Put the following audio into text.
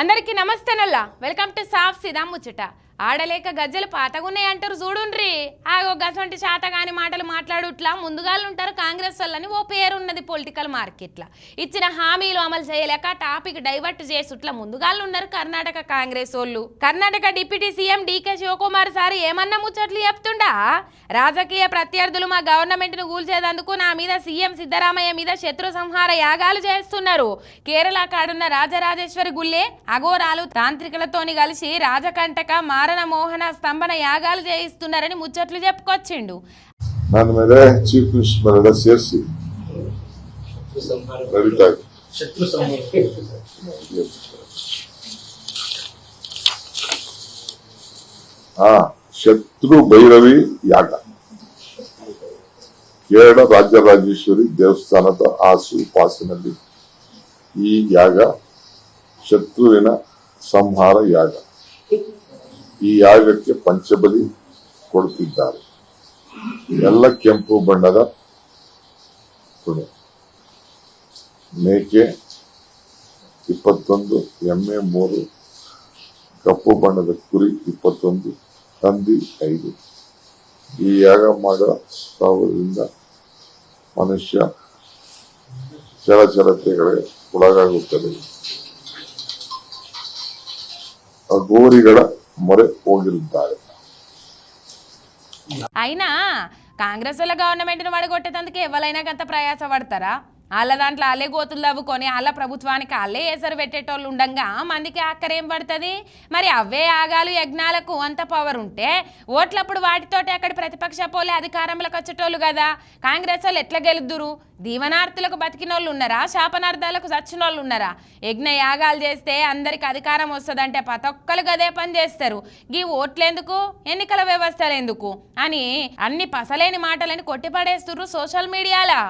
అందరికీ నమస్తేనల్లా welcome to సాఫ్ సిదా ముచ్చట. ఆడలేక గజ్జలు పాతగున్నాయి అంటారు చూడుండ్రి. ఆగో గసంటి శాతగాని మాటలు మాట్లాడుట్లా ముందుగాలు ఉంటారు కాంగ్రెస్ వాళ్ళని. ఓ పేరున్నది పొలిటికల్ మార్కెట్ల. ఇచ్చిన హామీలు అమలు చేయలేక టాపిక్ డైవర్ట్ చేసుట్లా ముందుగాళ్ళు ఉన్నారు కర్ణాటక కాంగ్రెస్ వాళ్ళు. Karnataka deputy CM DK Shivakumar sir ఏమన్నా ముచ్చట్లు చెప్తుండా? రాజకీయ ప్రత్యర్థులు మా గవర్నమెంట్ను కూల్చేదందుకు నా మీద సీఎం సిద్ధరామయ్య మీద శత్రు సంహార యాగాలు చేస్తున్నారు. కేరళ కాడున్న రాజరాజేశ్వరి గుళ్ళే అఘోరాలు తాంత్రికులతోని కలిసి రాజకంటక మారణ మోహన స్తంభన యాగాలు చేయిస్తున్నారని ముచ్చట్లు చెప్పుకొచ్చిండు ನನ್ನ ಮೇಲೆ ಚೀಫ್ ಮಿನಿಸ್ಟರ್ ಮೇಲೆಲ್ಲ ಸೇರಿಸಿ ನಡೀತಾ ಇದೆ ಶತ್ರು ಸಂಹಾರ ಹಾ ಶತ್ರು ಭೈರವಿ ಯಾಗ ಕೇರಳ ರಾಜರಾಜೇಶ್ವರಿ ದೇವಸ್ಥಾನದ ಆಸು ಪಾಸಿನಲ್ಲಿ ಈ ಯಾಗ ಶತ್ರುವಿನ ಸಂಹಾರ ಯಾಗ ಈ ಯಾಗಕ್ಕೆ ಪಂಚಬಲಿ ಕೊಡುತ್ತಿದ್ದಾರೆ ಎಲ್ಲ ಕೆಂಪು ಬಣ್ಣದ ತುಣಿ ಮೇಕೆ ಇಪ್ಪತ್ತೊಂದು, ಎಮ್ಮೆ ಮೂರು, ಕಪ್ಪು ಬಣ್ಣದ ಕುರಿ ಇಪ್ಪತ್ತೊಂದು, ಹಂದಿ ಐದು. ಈ ಯಾಗ ಮಾಡುವ ಸಾವಿರದಿಂದ ಮನುಷ್ಯ ಚಲಚಲತೆಗಳಿಗೆ ಒಳಗಾಗುತ್ತದೆ. ಅಗೋರಿಗಳ ಮೊರೆ ಹೋಗಿರುತ್ತಾರೆ. అయినా కాంగ్రెస్ వాళ్ళ గవర్నమెంట్ను వడగొట్టేటందుకు ఎవరైనా గంత ప్రయాస పడతారా వాళ్ళ దాంట్లో అలే గోతులు తవ్వుకొని వాళ్ళ ప్రభుత్వానికి వాళ్ళే ఏసరు పెట్టేటోళ్ళు ఉండంగా మందికి అక్కరేం పడుతుంది? మరి అవే ఆగాలు యజ్ఞాలకు అంత పవర్ ఉంటే ఓట్లప్పుడు వాటితోటి అక్కడ ప్రతిపక్ష పోలే అధికారంలోకి వచ్చేటోళ్ళు కదా. కాంగ్రెస్ వాళ్ళు ఎట్లా గెలుద్దురు? దీవనార్థులకు బతికిన వాళ్ళు ఉన్నారా? శాపనార్థాలకు చచ్చిన వాళ్ళు ఉన్నారా? యజ్ఞ యాగాలు చేస్తే అందరికి అధికారం వస్తుందంటే ప్రతి ఒక్కరు గదే పని చేస్తారు. గీ ఓట్లెందుకు? ఎన్నికల వ్యవస్థలు ఎందుకు అని అన్ని పసలేని మాటలని కొట్టిపడేస్తుర్రు సోషల్ మీడియాలా?